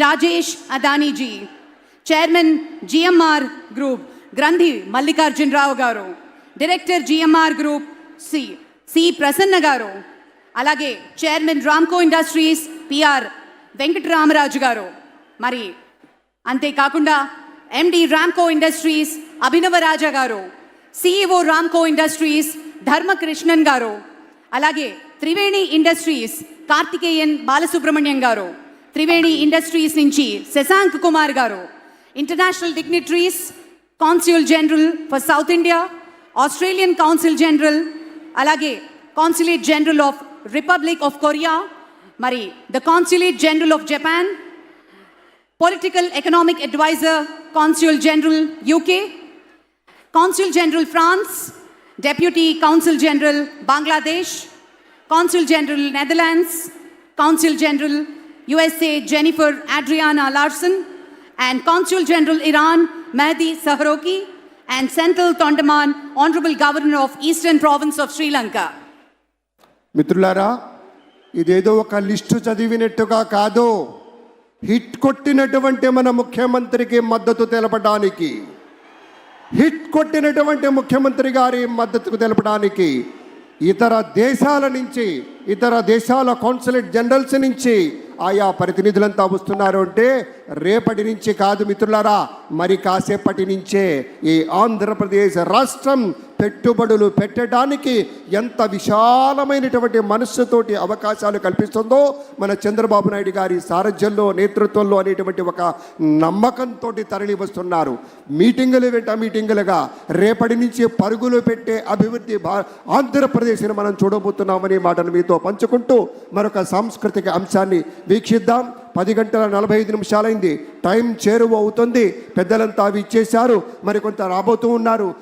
Rajesh Adani ji chairman GMR group Granthi Mallikarjuna Rao గారు director GMR group C C Prasanna గారు అలాగే chairman Ramco industries P R Venkatarama Raju గారు. మరి అంతేకాకుండా ఎండి Ramco industries అభినవ రాజా గారు సిఇఓ రామ్కో ఇండస్ట్రీస్ ధర్మకృష్ణన్ గారు అలాగే త్రివేణి ఇండస్ట్రీస్ కార్తికేయన్ బాలసుబ్రహ్మణ్యం గారు. త్రివేణి ఇండస్ట్రీస్ నుంచి Shashank Kumar garu international dignitaries consul general for South India Australian council general అలాగే consulate general of Republic of Korea మరి the consulate general of Japan political economic adviser consul general UK consul general France deputy consul general Bangladesh consul general Netherlands consul general USA Jennifer Adriana Larson and consul general Iran Mehdi Saharoki and Senthil Thondaman honourable governor of Eastern Province of Sri Lanka మిత్రులారా ఇదేదో ఒక list చదివినట్టుగా కాదు hit కొట్టినటువంటి మన ముఖ్యమంత్రికి మద్దతు తెలపడానికి hit కొట్టినటువంటి ముఖ్యమంత్రి గారి మద్దతు తెలపడానికి ఇతర దేశాల నుంచి ఇతర దేశాల కాన్సులేట్ జనరల్స్ నుంచి ఆయా ప్రతినిధులంతా వస్తున్నారు అంటే రేపటి నుంచి కాదు మిత్రులారా మరి కాసేపటి నుంచే ఈ ఆంధ్రప్రదేశ్ రాష్ట్రం పెట్టుబడులు పెట్టడానికి ఎంత విశాలమైనటువంటి మనస్సుతోటి అవకాశాలు కల్పిస్తుందో మన చంద్రబాబు నాయుడు గారి సారథ్యంలో నేతృత్వంలో అనేటువంటి ఒక నమ్మకంతో తరలి వస్తున్నారు మీటింగులు వెంట మీటింగులుగా రేపటి నుంచి పరుగులు పెట్టే అభివృద్ధి భా ఆంధ్రప్రదేశ్ని మనం చూడబోతున్నామనే మాటను మీతో పంచుకుంటూ మరొక సాంస్కృతిక అంశాన్ని వీక్షిద్దాం. పది గంటల నలభై ఐదు నిమిషాలైంది. టైం చేరువ అవుతుంది. పెద్దలంతా అవి ఇచ్చేశారు మరి కొంత రాబోతూ ఉన్నారు.